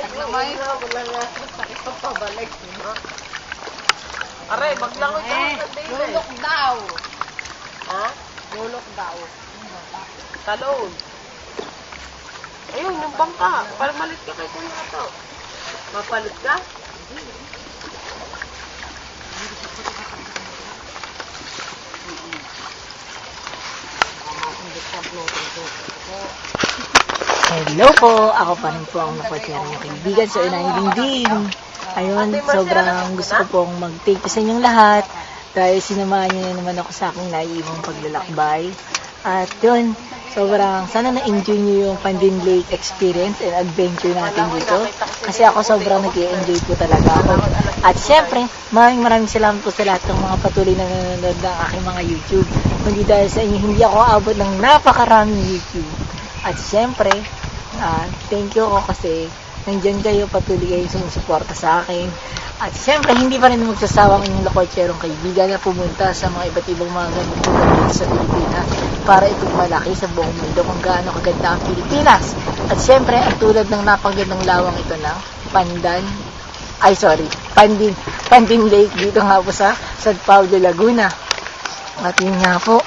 May wala nga. Pabalik. Aray, maglangoy ka Eh, sa date. lulok daw. Ha? Lulok daw. Talon. Ayun, yung bangka. Palmalit ka kay Kuya Ato. Mapalit ka? Hello po, ako pa rin po ang nakwatira ng kaibigan sa unang dingding. Ayun, sobrang gusto ko pong mag-take sa inyong lahat dahil sinamahan niyo na naman ako sa aking naiibang paglalakbay. At yun, sobrang sana na-enjoy niyo yung Pandin Lake experience and adventure natin dito. Kasi ako sobrang nag enjoy po talaga ako. At syempre, maraming maraming salamat po sa lahat ng mga patuloy na nanonood ng aking mga YouTube. Kundi dahil sa inyo, hindi ako abot ng napakaraming YouTube. At syempre, ah, thank you ako kasi nandyan kayo, patuloy kayo sumusuporta sa akin. At syempre, hindi pa rin magsasawang inyong lakotsyerong kaibigan na pumunta sa mga iba't ibang mga dito sa Pilipinas para ipagmalaki sa buong mundo kung gaano kaganda ang Pilipinas. At syempre, ang tulad ng napagandang lawang ito ng Pandan, ay sorry, Pandin, Pandin Lake dito nga po sa San Pablo, Laguna. At yun nga po,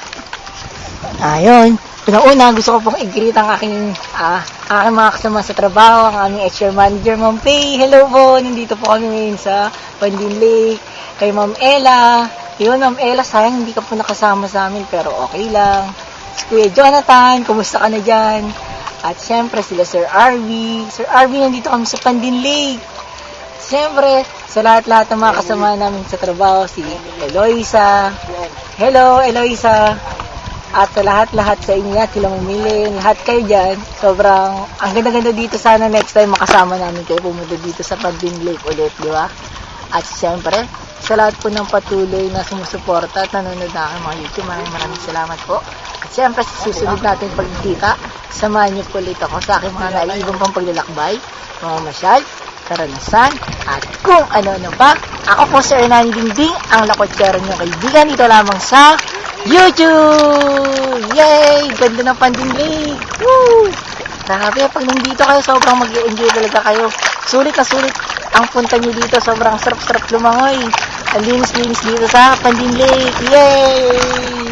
Ayun. Una-una, gusto ko pong i-greet ang aking, ah, aking mga kasama sa trabaho, ang aming HR manager, Ma'am Faye. Hello po, nandito po kami ngayon sa Pandin Lake. Kay Ma'am Ella. Yun, Ma'am Ella, sayang hindi ka po nakasama sa amin, pero okay lang. Kuya Jonathan, kumusta ka na dyan? At syempre, sila Sir RV. Sir RV, nandito kami sa Pandin Lake. Siyempre, sa lahat-lahat ng mga kasama namin sa trabaho, si Eloisa. Hello, Eloisa. At sa lahat-lahat sa inyo sila mamili, lahat kayo dyan, sobrang, ang ganda-ganda dito. Sana next time makasama namin kayo pumunta dito sa Pandin Lake ulit, di ba? At siyempre, sa lahat po ng patuloy na sumusuporta at nanonood na aking mga YouTube, maraming maraming salamat po. At siyempre, sa susunod natin pagkikita, samahan niyo po ulit ako sa aking mga naiibang pang paglalakbay, mga masyal, karanasan, at kung ano-ano pa. Ako po si Hernani Dingding, ang lakotsero niyong kaibigan dito lamang sa YouTube! Yay! Ganda ng Panding Lake! Woo! Grabe, pag nandito kayo, sobrang mag enjoy talaga kayo. Sulit na sulit ang punta niyo dito. Sobrang sarap-sarap lumangoy. Ang linis-linis dito sa Panding Lake. Yay!